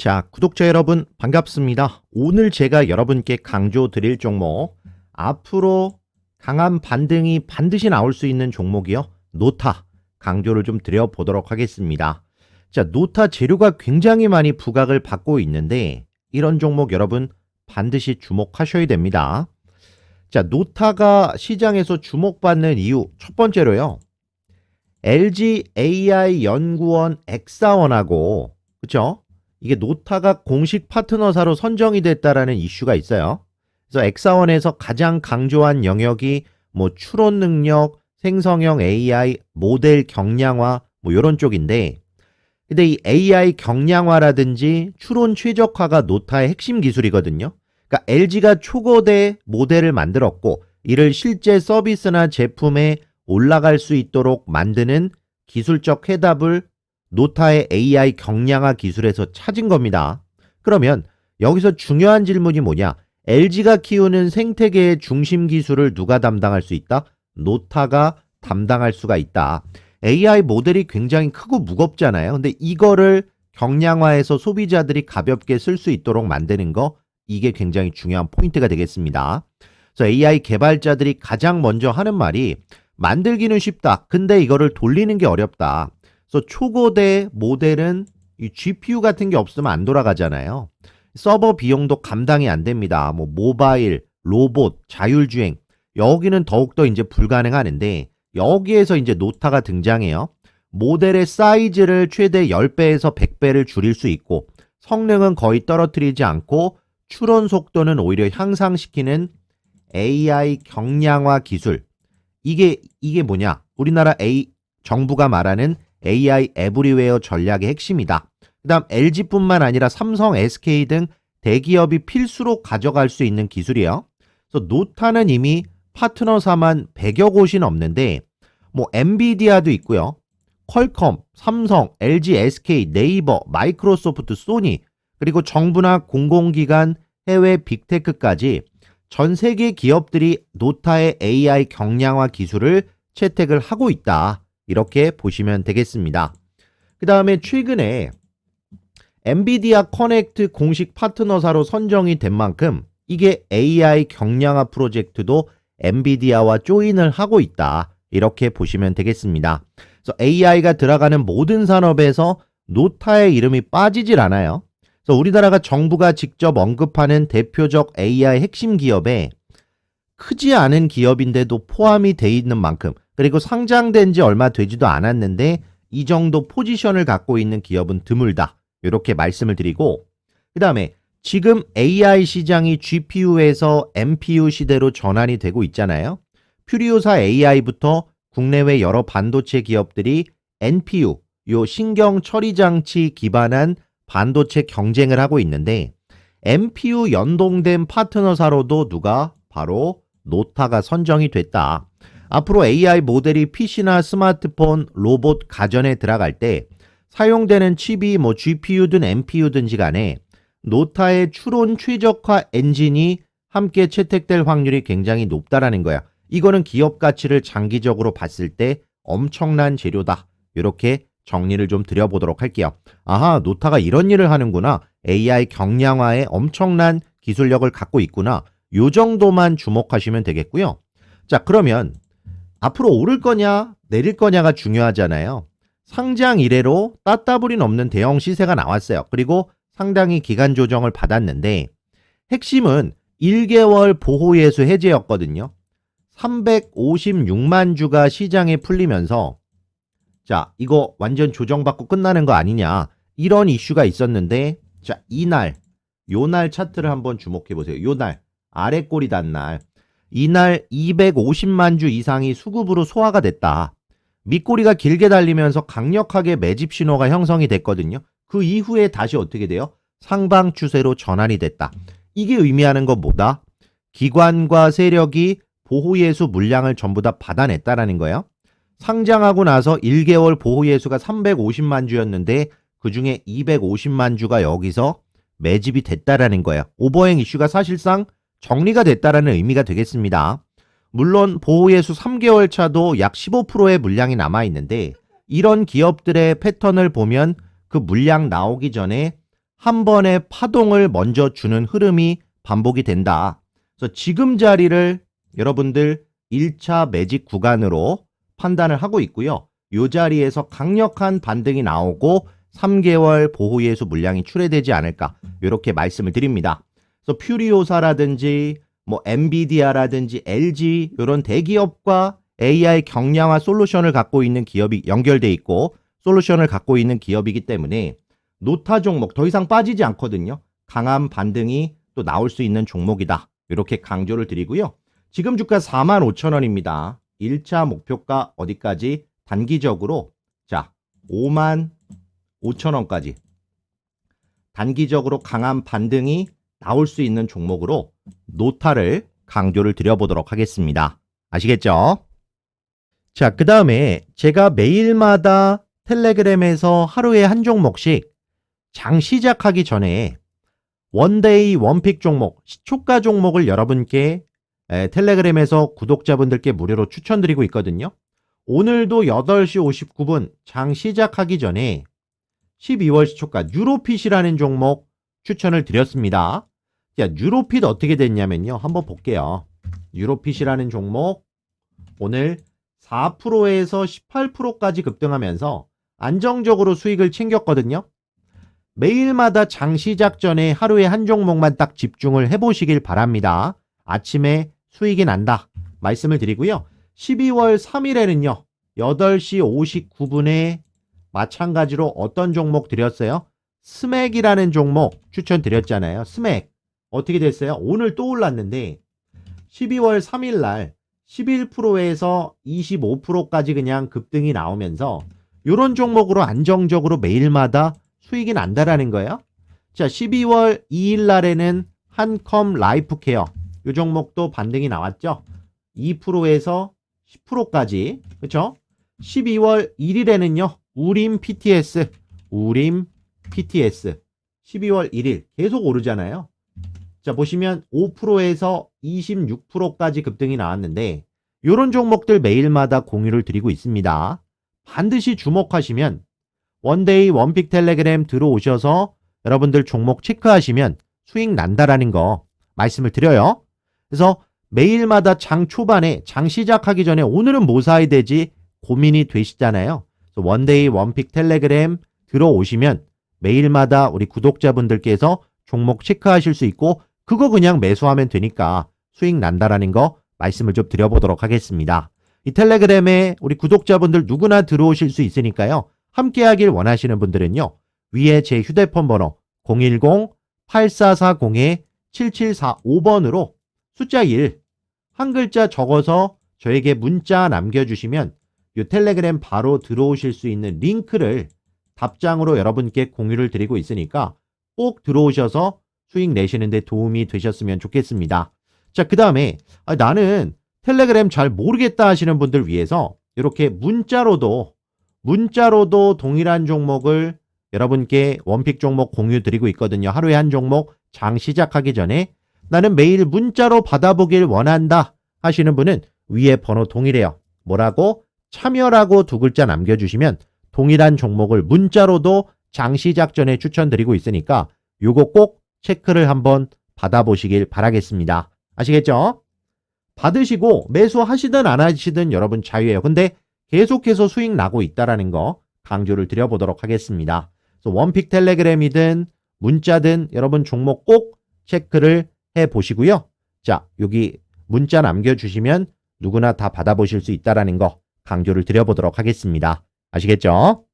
자, 구독자 여러분 반갑습니다. 오늘 제가 여러분께 강조 드릴 종목 앞으로 강한 반등이 반드시 나올 수 있는 종목이요. 노타 강조를 좀 드려 보도록 하겠습니다. 자, 노타 재료가 굉장히 많이 부각을 받고 있는데 이런 종목 여러분 반드시 주목하셔야 됩니다. 자, 노타가 시장에서 주목받는 이유 첫 번째로요. LG AI 연구원 엑사원하고 그쵸? 이게 노타가 공식 파트너사로 선정이 됐다라는 이슈가 있어요. 그래서 엑사원에서 가장 강조한 영역이 뭐 추론 능력, 생성형 AI, 모델 경량화 뭐 이런 쪽인데 근데 이 AI 경량화라든지 추론 최적화가 노타의 핵심 기술이거든요. 그러니까 LG가 초거대 모델을 만들었고 이를 실제 서비스나 제품에 올라갈 수 있도록 만드는 기술적 해답을 노타의 AI 경량화 기술에서 찾은 겁니다. 그러면 여기서 중요한 질문이 뭐냐? LG가 키우는 생태계의 중심 기술을 누가 담당할 수 있다? 노타가 담당할 수가 있다. AI 모델이 굉장히 크고 무겁잖아요. 근데 이거를 경량화해서 소비자들이 가볍게 쓸 수 있도록 만드는 거 이게 굉장히 중요한 포인트가 되겠습니다. 그래서 AI 개발자들이 가장 먼저 하는 말이 만들기는 쉽다. 근데 이거를 돌리는 게 어렵다. 그래서 초고대 모델은 이 GPU 같은 게 없으면 안 돌아가잖아요. 서버 비용도 감당이 안 됩니다. 뭐 모바일, 로봇, 자율주행 여기는 더욱더 이제 불가능하는데 여기에서 이제 노타가 등장해요. 모델의 사이즈를 최대 10배에서 100배를 줄일 수 있고 성능은 거의 떨어뜨리지 않고 추론 속도는 오히려 향상시키는 AI 경량화 기술. 이게 이게 뭐냐? 우리나라 A 정부가 말하는 AI 에브리웨어 전략의 핵심이다. 그다음 LG뿐만 아니라 삼성, SK 등 대기업이 필수로 가져갈 수 있는 기술이에요. 그래서 노타는 이미 파트너사만 100여 곳이 넘는데 뭐 엔비디아도 있고요. 퀄컴, 삼성, LG, SK, 네이버, 마이크로소프트, 소니 그리고 정부나 공공기관, 해외 빅테크까지 전 세계 기업들이 노타의 AI 경량화 기술을 채택을 하고 있다. 이렇게 보시면 되겠습니다. 그 다음에 최근에 엔비디아 커넥트 공식 파트너사로 선정이 된 만큼 이게 AI 경량화 프로젝트도 엔비디아와 조인을 하고 있다. 이렇게 보시면 되겠습니다. 그래서 AI가 들어가는 모든 산업에서 노타의 이름이 빠지질 않아요. 그래서 우리나라가 정부가 직접 언급하는 대표적 AI 핵심 기업에 크지 않은 기업인데도 포함이 돼 있는 만큼 그리고 상장된 지 얼마 되지도 않았는데 이 정도 포지션을 갖고 있는 기업은 드물다. 이렇게 말씀을 드리고 그 다음에 지금 AI 시장이 GPU에서 MPU 시대로 전환이 되고 있잖아요. 퓨리오사 AI부터 국내외 여러 반도체 기업들이 NPU, 요 신경 처리 장치 기반한 반도체 경쟁을 하고 있는데 MPU 연동된 파트너사로도 누가 바로 노타가 선정이 됐다. 앞으로 AI 모델이 PC나 스마트폰, 로봇, 가전에 들어갈 때 사용되는 칩이 뭐 GPU든 NPU든지 간에 노타의 추론 최적화 엔진이 함께 채택될 확률이 굉장히 높다라는 거야. 이거는 기업 가치를 장기적으로 봤을 때 엄청난 재료다. 이렇게 정리를 좀 드려보도록 할게요. 아하, 노타가 이런 일을 하는구나. AI 경량화에 엄청난 기술력을 갖고 있구나. 요 정도만 주목하시면 되겠고요. 자, 그러면 앞으로 오를 거냐, 내릴 거냐가 중요하잖아요. 상장 이래로 따따블이 없는 대형 시세가 나왔어요. 그리고 상당히 기간 조정을 받았는데 핵심은 1개월 보호예수 해제였거든요. 356만 주가 시장에 풀리면서 자, 이거 완전 조정받고 끝나는 거 아니냐. 이런 이슈가 있었는데 자, 이날 요날 차트를 한번 주목해 보세요. 요날 아래 꼬리 단 날. 이날 250만 주 이상이 수급으로 소화가 됐다. 밑꼬리가 길게 달리면서 강력하게 매집 신호가 형성이 됐거든요. 그 이후에 다시 어떻게 돼요? 상방 추세로 전환이 됐다. 이게 의미하는 건 뭐다? 기관과 세력이 보호예수 물량을 전부 다 받아냈다라는 거예요. 상장하고 나서 1개월 보호예수가 350만 주였는데 그 중에 250만 주가 여기서 매집이 됐다라는 거예요. 오버행 이슈가 사실상 정리가 됐다라는 의미가 되겠습니다. 물론 보호예수 3개월 차도 약 15%의 물량이 남아 있는데 이런 기업들의 패턴을 보면 그 물량 나오기 전에 한 번에 파동을 먼저 주는 흐름이 반복이 된다. 그래서 지금 자리를 여러분들 1차 매직 구간으로 판단을 하고 있고요. 이 자리에서 강력한 반등이 나오고 3개월 보호예수 물량이 출회되지 않을까 이렇게 말씀을 드립니다. 그래서 퓨리오사라든지 뭐 엔비디아라든지 LG 이런 대기업과 AI 경량화 솔루션을 갖고 있는 기업이 연결돼 있고 솔루션을 갖고 있는 기업이기 때문에 노타 종목 더 이상 빠지지 않거든요. 강한 반등이 또 나올 수 있는 종목이다. 이렇게 강조를 드리고요. 지금 주가 45,000원입니다. 1차 목표가 어디까지? 단기적으로 자 5만 5천 원까지 단기적으로 강한 반등이 나올 수 있는 종목으로 노타를 강조를 드려보도록 하겠습니다. 아시겠죠? 자, 그 다음에 제가 매일마다 텔레그램에서 하루에 한 종목씩 장 시작하기 전에 원데이 원픽 종목, 시초가 종목을 여러분께 에, 텔레그램에서 구독자분들께 무료로 추천드리고 있거든요. 오늘도 8시 59분 장 시작하기 전에 12월 시초가 뉴로핏이라는 종목 추천을 드렸습니다. 자, 뉴로핏 어떻게 됐냐면요. 한번 볼게요. 뉴로핏이라는 종목 오늘 4%에서 18%까지 급등하면서 안정적으로 수익을 챙겼거든요. 매일마다 장 시작 전에 하루에 한 종목만 딱 집중을 해보시길 바랍니다. 아침에 수익이 난다. 말씀을 드리고요. 12월 3일에는요. 8시 59분에 마찬가지로 어떤 종목 드렸어요? 스맥이라는 종목 추천드렸잖아요. 스맥. 어떻게 됐어요? 오늘 또 올랐는데 12월 3일 날 11%에서 25%까지 그냥 급등이 나오면서 이런 종목으로 안정적으로 매일마다 수익이 난다라는 거예요. 자, 12월 2일 날에는 한컴 라이프 케어 이 종목도 반등이 나왔죠. 2%에서 10%까지 그렇죠? 12월 1일에는요. 우림 PTS 우림 PTS 12월 1일 계속 오르잖아요. 자, 보시면 5%에서 26%까지 급등이 나왔는데 이런 종목들 매일마다 공유를 드리고 있습니다. 반드시 주목하시면 원데이 원픽 텔레그램 들어오셔서 여러분들 종목 체크하시면 수익 난다라는 거 말씀을 드려요. 그래서 매일마다 장 초반에 장 시작하기 전에 오늘은 뭐 사야 되지 고민이 되시잖아요. 원데이 원픽 텔레그램 들어오시면 매일마다 우리 구독자분들께서 종목 체크하실 수 있고 그거 그냥 매수하면 되니까 수익 난다라는 거 말씀을 좀 드려보도록 하겠습니다. 이 텔레그램에 우리 구독자분들 누구나 들어오실 수 있으니까요. 함께 하길 원하시는 분들은요. 위에 제 휴대폰 번호 010-8440-7745번으로 숫자 1, 한 글자 적어서 저에게 문자 남겨주시면 이 텔레그램 바로 들어오실 수 있는 링크를 답장으로 여러분께 공유를 드리고 있으니까 꼭 들어오셔서 수익 내시는데 도움이 되셨으면 좋겠습니다. 자, 그 다음에 아, 나는 텔레그램 잘 모르겠다 하시는 분들 위해서 이렇게 문자로도 문자로도 동일한 종목을 여러분께 원픽 종목 공유 드리고 있거든요. 하루에 한 종목 장 시작하기 전에 나는 매일 문자로 받아보길 원한다 하시는 분은 위에 번호 동일해요. 뭐라고? 참여라고 두 글자 남겨주시면 동일한 종목을 문자로도 장 시작 전에 추천드리고 있으니까 요거 꼭 체크를 한번 받아보시길 바라겠습니다. 아시겠죠? 받으시고 매수하시든 안 하시든 여러분 자유예요. 근데 계속해서 수익 나고 있다라는 거 강조를 드려보도록 하겠습니다. 원픽 텔레그램이든 문자든 여러분 종목 꼭 체크를 해 보시고요. 자, 여기 문자 남겨주시면 누구나 다 받아보실 수 있다라는 거 강조를 드려보도록 하겠습니다. 아시겠죠?